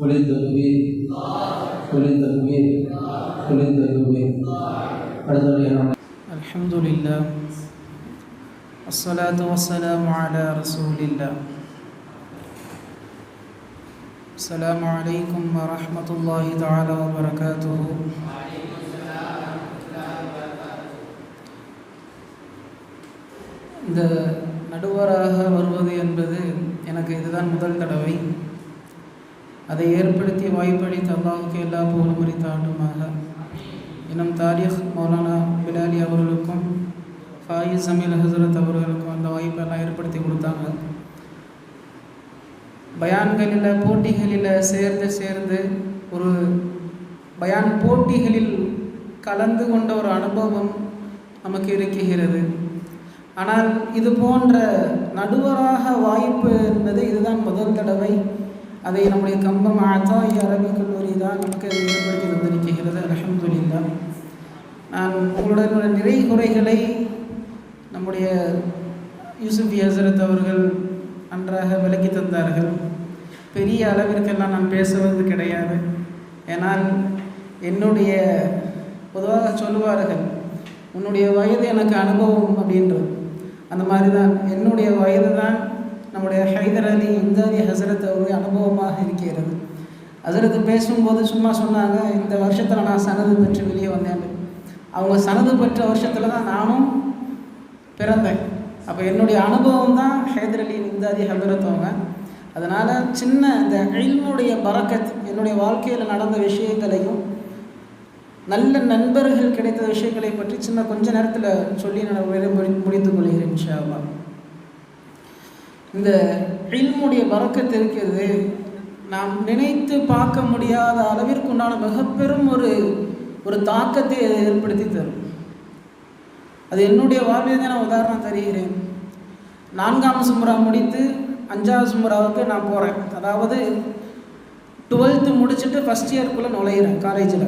قل التكبير قل التكبير قل التكبير அடுத்தபடியாக الحمد لله الصلاة والسلام على رسول الله السلام عليكم ورحمة الله تعالى وبركاته இந்த நடுவராக வருவது என்பது எனக்கு இதுதான் முதல் தடவை அதை ஏற்படுத்தி வாய்ப்பளித்த அல்லாஹுக்கு எல்லா புகழும் குறித்தாண்டுமாக இன்னும் தாரிஃப் மௌலானா பிலாலி அவர்களுக்கும் ஃபாயிஸ் சமீல் ஹசரத் அவர்களுக்கும் அந்த வாய்ப்பெல்லாம் ஏற்படுத்தி கொடுத்தாங்க. பயான்களில் போட்டிகளில் சேர்ந்து சேர்ந்து ஒரு பயான் போட்டிகளில் கலந்து கொண்ட ஒரு அனுபவம் நமக்கு இருக்குகிறது ஆனால் இது போன்ற நடுவராக வாய்ப்பு என்பது இதுதான் முதல் தடவை. அதை நம்முடைய கம்பம் ஆத்தாய் அரபிக் கல்லூரி தான் நமக்கு அதை ஏற்படுத்தி தந்திருக்கிறது. அலமதுல்லா நான் உங்களுடைய நிறை குறைகளை நம்முடைய யூசுப் ஹசரத் அவர்கள் நன்றாக விளக்கி தந்தார்கள். பெரிய அளவிற்கெல்லாம் நான் பேசுவது கிடையாது. ஏனால் என்னுடைய பொதுவாக சொல்லுவார்கள் உன்னுடைய வயது எனக்கு அனுபவம் அப்படின்றது. அந்த மாதிரி தான் என்னுடைய வயது தான் நம்முடைய ஹைதர் அலி இந்தாதி ஹசரத் அவருடைய அனுபவமாக இருக்கிறது. ஹசரத் பேசும்போது சும்மா சொன்னாங்க இந்த வருஷத்தில் நான் சனது பெற்று வெளியே வந்தேன். அவங்க சனது பெற்ற வருஷத்தில் தான் நானும் பிறந்தேன். அப்போ என்னுடைய அனுபவம் தான் ஹைதர் அலி இந்தாதி ஹசரத் அவங்க. அதனால் சின்ன இந்த இல்முடைய பறக்கத் என்னுடைய வாழ்க்கையில் நடந்த விஷயங்களையும் நல்ல நண்பர்கள் கிடைத்த விஷயங்களை பற்றி சின்ன கொஞ்ச நேரத்தில் சொல்லி நான் முடித்துக் கொள்கிறேன் ஷாபா இந்த இல்முடைய பறக்கத்து இருக்கிறது. நாம் நினைத்து பார்க்க முடியாத அளவிற்கு உண்டான மிகப்பெரும் ஒரு ஒரு தாக்கத்தை ஏற்படுத்தி தரும். அது என்னுடைய வாழ்வில் தான் நான் உதாரணம் தருகிறேன். நான்காம் சுமரா முடித்து அஞ்சாவது சுமராவுக்கு நான் போகிறேன் அதாவது டுவெல்த்து முடிச்சுட்டு ஃபஸ்ட் இயர்க்குள்ளே நுழையிறேன் காலேஜில்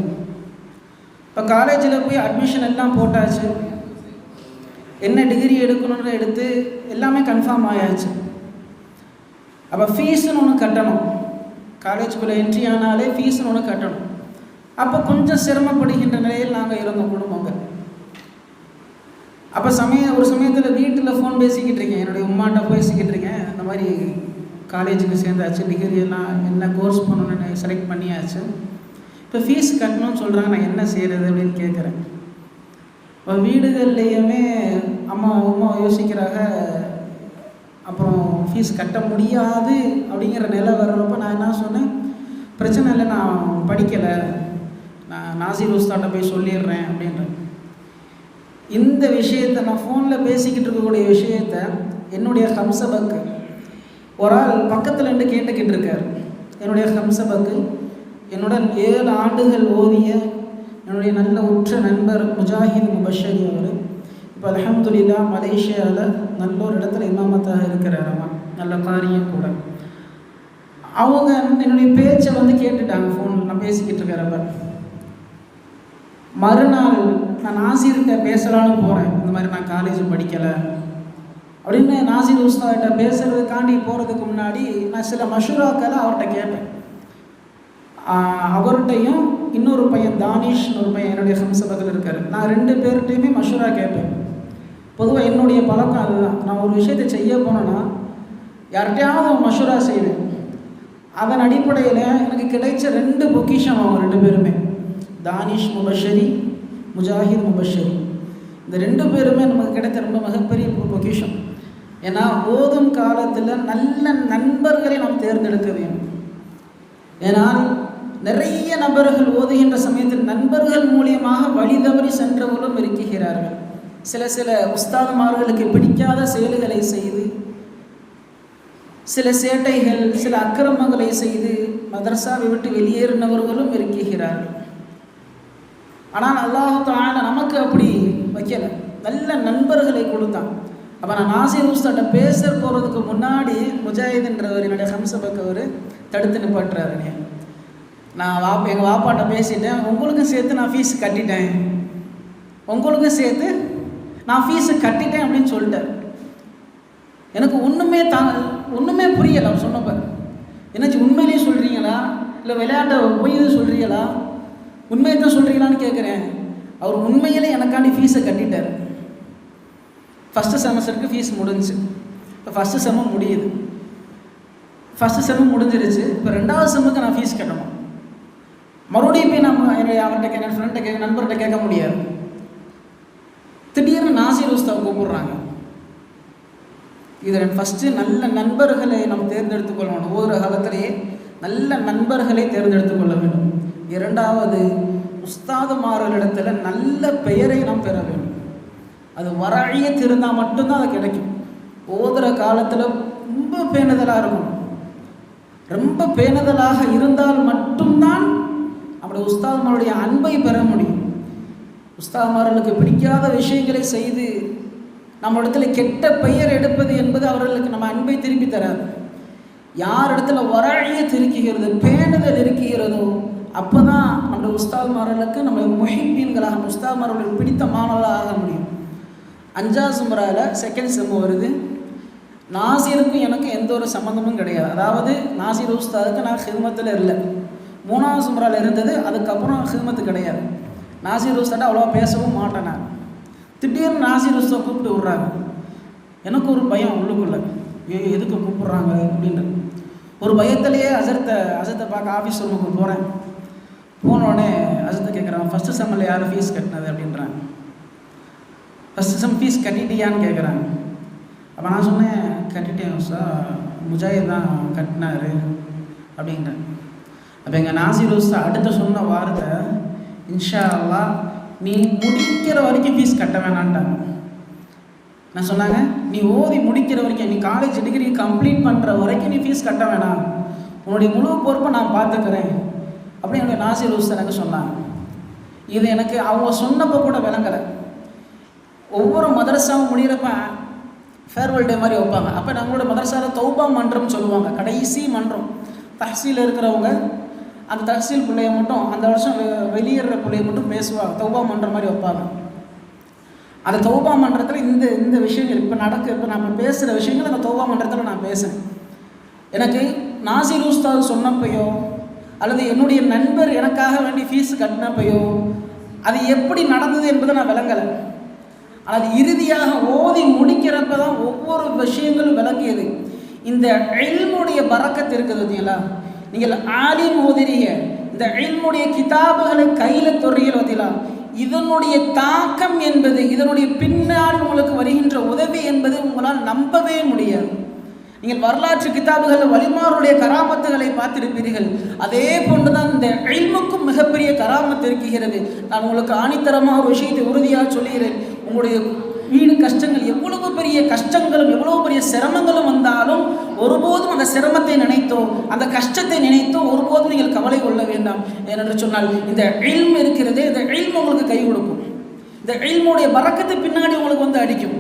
இப்போ காலேஜில் போய் அட்மிஷன் எல்லாம் போட்டாச்சு. என்ன டிகிரி எடுக்கணுன்ற எடுத்து எல்லாமே கன்ஃபார்ம் ஆயாச்சு. அப்போ ஃபீஸுன்னு ஒன்று கட்டணும். காலேஜுக்குள்ளே என்ட்ரி ஆனாலே ஃபீஸுன்னு ஒன்று கட்டணும். அப்போ கொஞ்சம் சிரமப்படுகின்ற நிலையில் நாங்கள் இருந்தோம் குடும்பங்கள். அப்போ சமயம் ஒரு சமயத்தில் வீட்டில் ஃபோன் பேசிக்கிட்டு இருக்கேன். என்னுடைய உமாட்ட பேசிக்கிட்டு இருக்கேன். இந்த மாதிரி காலேஜுக்கு சேர்ந்தாச்சு. டிகிரி எல்லாம் என்ன கோர்ஸ் பண்ணணுன்னு செலக்ட் பண்ணியாச்சு. இப்போ ஃபீஸ் கட்டணும்னு சொல்கிறாங்க நான் என்ன செய்கிறது அப்படின்னு கேட்குறேன் இப்போ வீடுகள்லேயுமே அம்மா அம்மா யோசிக்கிறாங்க. அப்புறம் ஃபீஸ் கட்ட முடியாது அப்படிங்கிற நிலை வர்றப்ப நான் என்ன சொன்னேன்? பிரச்சனை இல்லை நான் படிக்கலை. நான் நாசிர் உஸ்தாட்ட போய் சொல்லிடுறேன் அப்படின்றேன் இந்த விஷயத்தை நான் ஃபோனில் பேசிக்கிட்டு இருக்கக்கூடிய விஷயத்த என்னுடைய ஹம்சபக்கு ஒரு ஆள் பக்கத்தில் இருந்து கேட்டுக்கிட்டு இருக்கார். என்னுடைய ஹம்சபக்கு என்னுடன் ஏழு ஆண்டுகள் ஓதிய என்னுடைய நல்ல உற்ற நண்பர் முஜாஹித் முபஷரி அவர். இப்போ அலமதுல்லா மலேசியாவில் நல்ல ஒரு இடத்துல இமாமத்தாக இருக்கிறார் அவன் நல்ல காரியம் கூட. அவங்க என்னுடைய பேச்சை வந்து கேட்டுட்டாங்க ஃபோன் நான் பேசிக்கிட்டு இருக்கிறப்ப மறுநாள் நான் நாசிர்கிட்ட பேசலான்னு போகிறேன் இந்த மாதிரி நான் காலேஜ் படிக்கலை. அப்படின்னு நாசிர் உஸ்தாகிட்ட பேசுகிறதுக்காண்டி போகிறதுக்கு முன்னாடி நான் சில மஷூராக்களை அவர்கிட்ட கேட்பேன் அவர்கிட்டையும் இன்னொரு பையன் தானிஷ்னு ஒரு பையன் என்னுடைய ஹம்சபத்தில் இருக்கார். நான் ரெண்டு பேர்கிட்டையுமே மஷூரா கேட்பேன் பொதுவாக என்னுடைய பழக்கம் அதுதான். நான் ஒரு விஷயத்தை செய்ய போனேன்னா யார்கிட்டையாவது மஷூரா செய்வேன். அதன் அடிப்படையில் எனக்கு கிடைச்ச ரெண்டு பொக்கிஷம் அவங்க ரெண்டு பேருமே. தானிஷ் முபஷரி முஜாஹித் முபஷரி. இந்த ரெண்டு பேருமே நமக்கு கிடைத்த ரொம்ப மிகப்பெரிய பொக்கிஷம். ஏன்னா ஓதும் காலத்தில் நல்ல நண்பர்களை நாம் தேர்ந்தெடுக்க வேண்டும். ஏன்னால் நிறைய நபர்கள் ஓதுகின்ற சமயத்தில் நண்பர்கள் மூலியமாக வழி தவறி சென்றவர்களும் இருக்கிறார்கள். சில சில உஸ்தாதுமார்களுக்கு பிடிக்காத செயல்களை செய்து சில சேட்டைகள் சில அக்கிரமங்களை செய்து மதரசாவை விட்டு வெளியேறினவர்களும் இருக்கிறார்கள். ஆனால் அல்லாஹால நமக்கு அப்படி வைக்கல. நல்ல நண்பர்களை கொடுத்தான். அப்போ நான் நாசிர் உஸ்தாட்ட பேச போகிறதுக்கு முன்னாடி முஜாஹித்ன்றவர் என்னுடைய ஹம்சபக்கவர் தடுத்து நிப்பாட்டுறாரு நான் வாப்பா எங்கள் வாப்பாட்ட பேசிட்டேன் உங்களுக்கும் சேர்த்து நான் ஃபீஸ் கட்டிட்டேன். உங்களுக்கும் சேர்த்து நான் ஃபீஸை கட்டிட்டேன் அப்படின்னு சொல்லிட்டேன் எனக்கு ஒன்றுமே தா ஒன்றுமே புரியலை அவர் சொன்னப்ப என்னாச்சு உண்மையிலேயே சொல்கிறீங்களா இல்லை விளையாட்டை போய் சொல்கிறீங்களா உண்மையை தான் சொல்கிறீங்களான்னு கேட்குறேன் அவர் உண்மையிலே எனக்காண்டி ஃபீஸை கட்டிட்டார். ஃபஸ்ட்டு செமஸ்டருக்கு ஃபீஸ் முடிஞ்சு இப்போ ஃபஸ்ட்டு செம்ம முடியுது. ஃபஸ்ட்டு செம்ம முடிஞ்சிருச்சு. இப்போ ரெண்டாவது செம்முக்கு நான் ஃபீஸ் கட்டணும். மறுபடியும் போய் நம்ம என்னுடைய அவர்கிட்ட கேட்க என் ஃப்ரெண்ட்டை கேட்க நண்பர்கிட்ட கேட்க முடியாது. திடீர்னு நாசிர் உஸ்தாவை கூப்பிடுறாங்க இதில் ஃபஸ்ட்டு நல்ல நண்பர்களை நாம் தேர்ந்தெடுத்து கொள்ளணும். ஒவ்வொரு காலத்திலேயே நல்ல நண்பர்களை தேர்ந்தெடுத்து கொள்ள வேண்டும். இரண்டாவது உஸ்தாதுமார்களிடத்தில் நல்ல பெயரை நாம் பெற வேண்டும். அது வரைய திருந்தால் மட்டும்தான் அது கிடைக்கும். ஓதுற காலத்தில் ரொம்ப பேணுதலாக இருக்கும். ரொம்ப பேணுதலாக இருந்தால் மட்டும்தான் நம்முடைய உஸ்தாதுமாருடைய அன்பை பெற முடியும். உஸ்தாமார்களுக்கு பிடிக்காத விஷயங்களை செய்து நம்ம இடத்துல கெட்ட பெயர் எடுப்பது என்பது அவர்களுக்கு நம்ம அன்பை திருப்பி தராது. யார் இடத்துல வரைய திருக்குகிறது பேணுதல் இருக்குகிறதோ அப்போ தான் நம்முடைய உஸ்தாமார்களுக்கு நம்ம முஹிப்பீன்களாக நம்ம உஸ்தாதுமார்களுக்கு பிடித்த மாணவர்களாக ஆக முடியும். அஞ்சாவது சுமராவில் செகண்ட் செம் வருது. நாசிருக்கும் எனக்கு எந்த ஒரு சம்மந்தமும் கிடையாது. அதாவது நாசிர் உஸ்தாதுக்கு நான் ஹிமத்தில் இல்லை. மூணாவது சுமராவில் இருந்தது அதுக்கப்புறம் ஹிமத்து கிடையாது. நாசிர் உஸ்தாட்ட அவ்வளோவா பேசவும் மாட்டேன் நான். திடீர்னு நாசிர் உஸ்தா கூப்பிட்டு விட்றாங்க. எனக்கு ஒரு பயம் உள்ளுக்குள்ள. எதுக்கு கூப்பிட்றாங்க அப்படின்னு. ஒரு பயத்திலேயே அசத்தை அசத்தை பார்க்க ஆஃபீஸ் ரூமுக்கு போகிறேன் போனோடனே அசத்தை கேட்குறான் ஃபஸ்ட்டு செம்மில் யார் ஃபீஸ் கட்டினது அப்படின்றாங்க. ஃபஸ்ட்டு செம் ஃபீஸ் கட்டிட்டியான்னு கேட்குறாங்க அப்போ நான் சொன்னேன் கட்டிட்டேன் சார் முஜாஹித் தான் கட்டினாரு அப்படின்ட்டேன் அப்போ எங்கள் நாசிர் உஸ்தா அடுத்த சொன்ன வார்த்தை இன்ஷா அல்லா நீ முடிக்கிற வரைக்கும் ஃபீஸ் கட்ட வேணான்ட்டாங்க. நான் சொன்னாங்க நீ ஓதி முடிக்கிற வரைக்கும் நீ காலேஜ் டிகிரி கம்ப்ளீட் பண்ணுற வரைக்கும் நீ ஃபீஸ் கட்ட வேணாம். உன்னுடைய முழு பொறுப்பை நான் பார்த்துக்கிறேன். அப்படின்னு என்னுடைய நாசிர் ஹூஸ் எனக்கு சொன்னாங்க. இது எனக்கு அவங்க சொன்னப்போ கூட விளங்கலை. ஒவ்வொரு மதரசாவும் முடிகிறப்ப ஃபேர்வெல் டே மாதிரி வைப்பாங்க. அப்போ நம்மளோட மதரசாவில் தௌபா மன்றம்னு சொல்லுவாங்க. கடைசி மன்றம். தஹசீல் இருக்கிறவங்க அந்த தஹசீல் பிள்ளைய மட்டும் அந்த வருஷம் வெ- வெளியேற பிள்ளைய மட்டும் பேசுவாங்க தௌபா மன்றம் மாதிரி வைப்பாங்க. அந்த தௌபா மன்றத்தில் இந்த இந்த விஷயங்கள் இப்போ நடக்க இப்போ நம்ம பேசுகிற விஷயங்கள் அந்த தௌபா மன்றத்தில் நான் பேசுகிறேன் எனக்கு நாசிர் உஸ்தாத் சொன்னப்பையோ அல்லது என்னுடைய நண்பர் எனக்காக வேண்டி ஃபீஸ் கட்டினப்பையோ அது எப்படி நடந்தது என்பதை நான் விளங்கலை. ஆனால் அது இறுதியாக ஓதி முடிக்கிறப்ப தான் ஒவ்வொரு விஷயங்களும் விளங்கியது இந்த இல்முடைய பறக்கத்து இருக்குது பார்த்தீங்களா நீங்கள் ஆலிம் ஓதிரிய இந்த இல்முடைய கிதாபுகளை கையில் தொறியல் ஓதிலாம் இதனுடைய தாக்கம் என்பது இதனுடைய பின்னால் உங்களுக்கு வருகின்ற உதவி என்பது உங்களால் நம்பவே முடியாது. நீங்கள் வரலாற்று கிதாபுகளில் வலிமாருடைய கராமத்துகளை பார்த்திருப்பீர்கள். அதே போன்றுதான் இந்த இல்முக்கும் மிகப்பெரிய கராமத்து இருக்கிறது. நான் உங்களுக்கு ஆணித்தரமாக ஒரு விஷயத்தை உறுதியாக சொல்லுகிறேன். உங்களுடைய வீடு கஷ்டங்கள் எவ்வளவு பெரிய கஷ்டங்களும் எவ்வளவு பெரிய சிரமங்களும் வந்தாலும் ஒருபோதும் அந்த சிரமத்தை நினைத்தோ அந்த கஷ்டத்தை நினைத்தோ ஒருபோதும் நீங்கள் கவலை கொள்ள வேண்டாம். ஏனென்று சொன்னால் இந்த இல்ம் இருக்கிறதே இந்த இல்ம் உங்களுக்கு கை கொடுக்கும். இந்த இல்முடைய பறக்கத்து பின்னாடி உங்களுக்கு வந்து அடிக்கும்.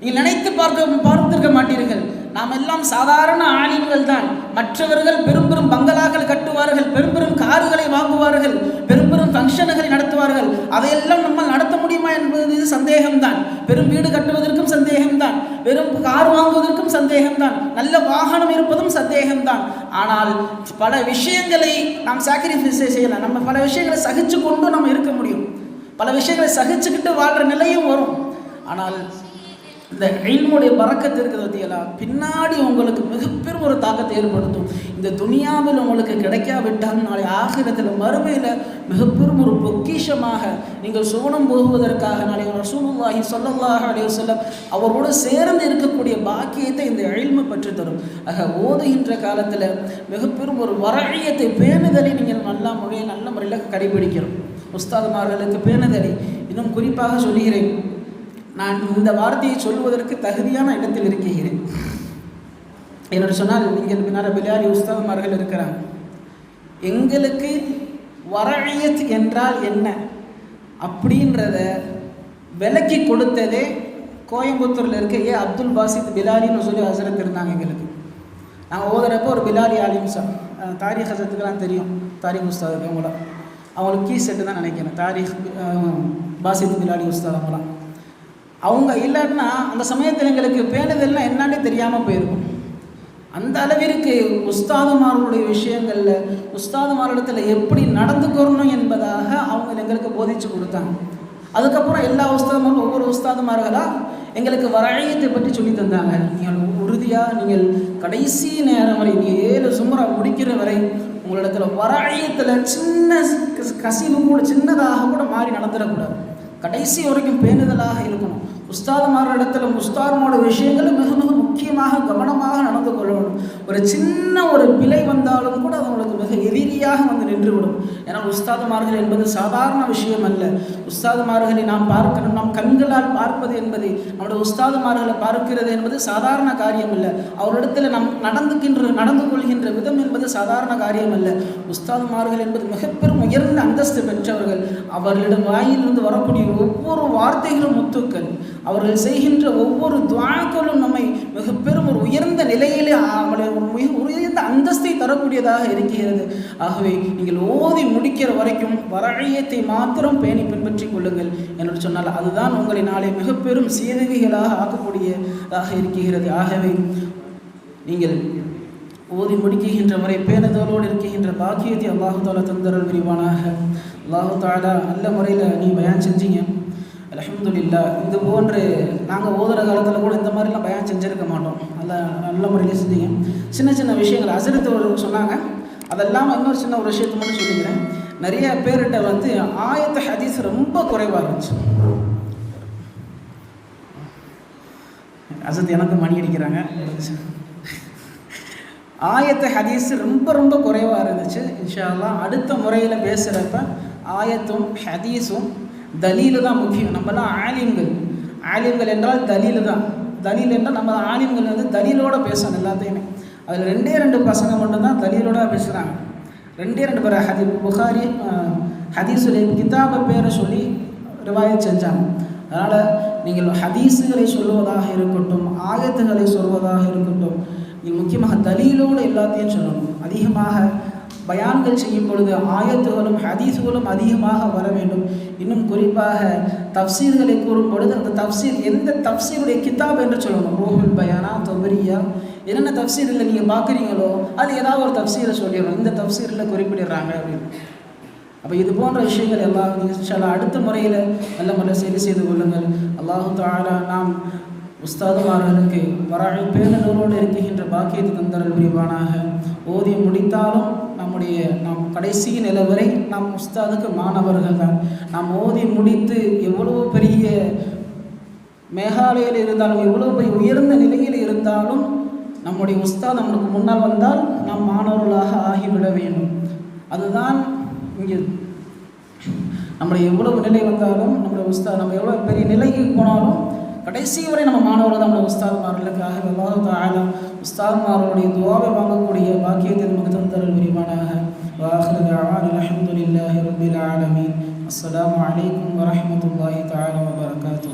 நீங்கள் நினைத்து பார்க்க பார்த்திருக்க மாட்டீர்கள். நாம் எல்லாம் சாதாரண ஆலிம்கள் தான். மற்றவர்கள் பெரும் பெரும் பங்களாக்கள் கட்டுவார்கள் பெரும் பெரும் கார்களை வாங்குவார்கள் பெரும் பெரும் ஃபங்க்ஷன்களை நடத்துவார்கள். அதையெல்லாம் நம்ம நடத்த முடியுமா என்பது சந்தேகம்தான். பெரும் வீடு கட்டுவதற்கும் சந்தேகம்தான். வெறும் கார் வாங்குவதற்கும் சந்தேகம்தான். நல்ல வாகனம் இருப்பதும் சந்தேகம்தான். ஆனால் பல விஷயங்களை நாம் சாக்ரிஃபைஸ் செய்யலாம். நம்ம பல விஷயங்களை சகிச்சு கொண்டு நம்ம இருக்க முடியும். பல விஷயங்களை சகிச்சுக்கிட்டு வாழ்கிற நிலையும் வரும். ஆனால் இந்த இல்முடைய பறக்கத்து இருக்குது பற்றியெல்லாம் பின்னாடி உங்களுக்கு மிகப்பெரும் ஒரு தாக்கத்தை ஏற்படுத்தும். இந்த துனியாவில் உங்களுக்கு கிடைக்காவிட்டால் நாளை ஆகிரத்தில் மறுமையில் மிகப்பெரும் ஒரு பொக்கிஷமாக நீங்கள் சோனம் போகுவதற்காக நாளை ரசூலுல்லாஹி ஸல்லல்லாஹு அலைய சொல்ல அவரோடு சேர்ந்து இருக்கக்கூடிய பாக்கியத்தை இந்த எழில்மை பற்றி தரும் ஆக ஓதுகின்ற காலத்தில் மிகப்பெரும் ஒரு வரழியத்தை பேணுதலை நீங்கள் நல்ல முறையில் நல்ல முறையில் கடைபிடிக்கிறோம் உஸ்தாதுமார்களுக்கு பேணுதலை இன்னும் குறிப்பாக சொல்லுகிறேன். நான் இந்த வார்த்தையை சொல்வதற்கு தகுதியான இடத்தில் இருக்கிறேன். என்னோட சொன்னால் நீங்கள் பின்னால் பிலாலி உஸ்தாதுமார்கள் இருக்கிறாங்க. எங்களுக்கு வரழியத் என்றால் என்ன? அப்படின்றத விலக்கி கொடுத்ததே கோயம்புத்தூரில் இருக்க ஏ அப்துல் பாசித் பிலாலின்னு சொல்லி ஹசரத் இருந்தாங்க எங்களுக்கு. நாங்கள் ஓதுறப்போ ஒரு பிலாலி ஆலிம் சார். தாரிக் ஹசரத்துக்கெல்லாம் தெரியும். தாரிக் உஸ்தாதுக்கு அவங்கள. அவங்களுக்கு கீ செட்டு தான் நினைக்கிறேன். தாரிக் பாசித் பிலாலி உஸ்தாத் அவங்களாம் அவங்க இல்லைன்னா அந்த சமயத்தில் எங்களுக்கு பேணுதல்னா என்னன்னே தெரியாமல் போயிருக்கும். அந்த அளவிற்கு உஸ்தாதுமார்களுடைய விஷயங்களில் உஸ்தாதுமாரிடத்தில் எப்படி நடந்துக்கிறணும் என்பதாக அவங்க எங்களுக்கு போதிச்சு கொடுத்தாங்க. அதுக்கப்புறம் எல்லா உஸ்தாதுமாரும் ஒவ்வொரு உஸ்தாதுமார்களாக எங்களுக்கு வரையத்தை பற்றி சொல்லி தந்தாங்க. நீங்கள் உறுதியாக நீங்கள் கடைசி நேரம் வரை நீங்கள் ஏழு சுமரா முடிக்கிற வரை உங்களிடத்துல வரையத்தில் சின்ன கசிவு கூட சின்னதாக கூட மாறி நடந்துடக்கூடாது. கடைசி வரைக்கும் பேணுதலாக இருக்கணும். உஸ்தாதுமாரிடத்துல உஸ்தாதுமோட விஷயங்கள் மிக மிக முக்கியமாக கவனமாக நடந்து கொள்ளணும். ஒரு சின்ன ஒரு பிழை வந்தாலும் கூட அது உங்களுக்கு மிக எதிரியாக வந்து நின்றுவிடும். ஏன்னா உஸ்தாதுமார்கள் என்பது சாதாரண விஷயம் அல்ல. உஸ்தாதுமார்களை நாம் பார்க்கணும். நாம் கண்களால் பார்ப்பது என்பது நம்முடைய உஸ்தாதுமார்களை பார்க்கிறது என்பது சாதாரண காரியம் அல்ல. அவரிடத்தில் நாம் நடந்துக்கின்ற நடந்து கொள்கின்ற விதம் என்பது சாதாரண காரியம் அல்ல. உஸ்தாதுமார்கள் என்பது மிக பெரும் உயர்ந்த அந்தஸ்து பெற்றவர்கள். அவர்களிடம் வாயிலிருந்து வரக்கூடிய ஒவ்வொரு வார்த்தைகளும் முத்துக்கள். அவர்கள் செய்கின்ற ஒவ்வொரு துவாக்களும் நம்மை மிக பெரும் ஒரு உயர்ந்த நிலையிலே அவளை ஒரு மிக உயர்ந்த அந்தஸ்தை தரக்கூடியதாக இருக்கிறது. ஆகவே நீங்கள் ஓதி முடிக்கிற வரைக்கும் வரழியத்தை மாத்திரம் பேணி பின்பற்றிக் கொள்ளுங்கள் என்று சொன்னால் அதுதான் உங்களை நாளை மிக பெரும் சீதவிகளாக ஆக்கக்கூடியதாக இருக்கிறது. ஆகவே நீங்கள் ஓதி முடிக்கின்ற வரை பேணுதலோடு இருக்கின்ற பாக்கியத்தை அல்லாஹு தாலா தந்தரல் விரிவானாக அல்லாஹு தாலா நல்ல முறையில் நீ பயன் செஞ்சீங்க. அலமதுல்லா இது போன்று நாங்கள் ஓதுற காலத்தில் கூட இந்த மாதிரிலாம் பயம் செஞ்சுருக்க மாட்டோம். நல்லா நல்ல முறையில் செஞ்சீங்க. சின்ன சின்ன விஷயங்கள் அசரத்து சொன்னாங்க. அதெல்லாம் இன்னொரு சின்ன ஒரு விஷயத்தை மட்டும் சொல்லிக்கிறேன். நிறைய பேர்கிட்ட வந்து ஆயத்த ஹதீஸ் ரொம்ப குறைவாக இருந்துச்சு. அசத் எனக்கு மணி அடிக்கிறாங்க. ஆயத்த ஹதீஸ் ரொம்ப ரொம்ப குறைவாக இருந்துச்சு. இன்ஷா அல்லாஹ் அடுத்த முறையில் பேசுகிறப்ப ஆயத்தும் ஹதீஸும் தலீலு தான் முக்கியம். நம்மலாம் ஆலிம்கள். ஆலிம்கள் என்றால் தலீலு தான் தலீல் என்றால் நம்ம ஆலிம்கள் வந்து தலீலோட பேசணும் எல்லாத்தையுமே. அதில் ரெண்டே ரெண்டு பசங்க மட்டும்தான் தலீலோட பேசுகிறாங்க ரெண்டே ரெண்டு பேர் ஹதி புகாரி ஹதீஸுல கிதாப பேரை சொல்லி ரிவாயத் செஞ்சாங்க. அதனால் நீங்கள் ஹதீஸுகளை சொல்லுவதாக இருக்கட்டும் ஆயத்துகளை சொல்வதாக இருக்கட்டும் நீங்கள் முக்கியமாக தலீலோடு எல்லாத்தையும் சொல்லணும். அதிகமாக பயான்கள் செய்யும் பொழுது ஆயத்துகளும் ஹதீஸுகளும் அதிகமாக வர வேண்டும். இன்னும் குறிப்பாக தப்சீர்களை கூறும் பொழுது அந்த தப்சீர் எந்த தப்சீருடைய கிதாப் என்று சொல்லணும். ரோஹுல் பயானா தொபரியா என்னென்ன தப்சீரில் நீங்கள் பார்க்குறீங்களோ அது ஏதாவது ஒரு தப்சீரை சொல்லிடணும். இந்த தப்சீரில் குறிப்பிடுறாங்க அப்படின்னு. அப்போ இது போன்ற விஷயங்கள் எல்லாம் இன்ஷால்லா அடுத்த முறையில் நல்ல முறையில் சரி செய்து கொள்ளுங்கள். அல்லாஹு தாலா நாம் உஸ்தாதுமார்களுக்கு வராழ பேரனூரோடு இருக்கின்ற பாக்கியத்தை தந்தரல் புரிவானாக. ஓதி முடித்தாலும் நம்முடைய நாம் கடைசி நிலை வரை நாம் உஸ்தாதுக்கு மாணவர்கள் தான். நாம் ஓதி முடித்து எவ்வளோ பெரிய மேகாலயில் இருந்தாலும் எவ்வளோ பெரிய உயர்ந்த நிலையில் இருந்தாலும் நம்முடைய உஸ்தாத் நம்மளுக்கு முன்னால் வந்தால் நாம் மாணவர்களாக ஆகிவிட வேண்டும். அதுதான் இங்கே. நம்முடைய எவ்வளவு நிலை வந்தாலும் நம்முடைய உஸ்தா நம்ம எவ்வளோ பெரிய நிலைக்கு போனாலும் கடைசி வரை நம்ம மாணவர்கள் தான் நம்ம உஸ்தாத்மார்களுக்காக அல்லாஹ் ஆகலாம் உஸ்தாத்மார்களுடைய துவாவை வாங்கக்கூடிய பாக்கியத்தை நமக்கு தந்தரல் விரிவானாக واخر دعوانا الحمد لله رب العالمين السلام عليكم ورحمه الله تعالى وبركاته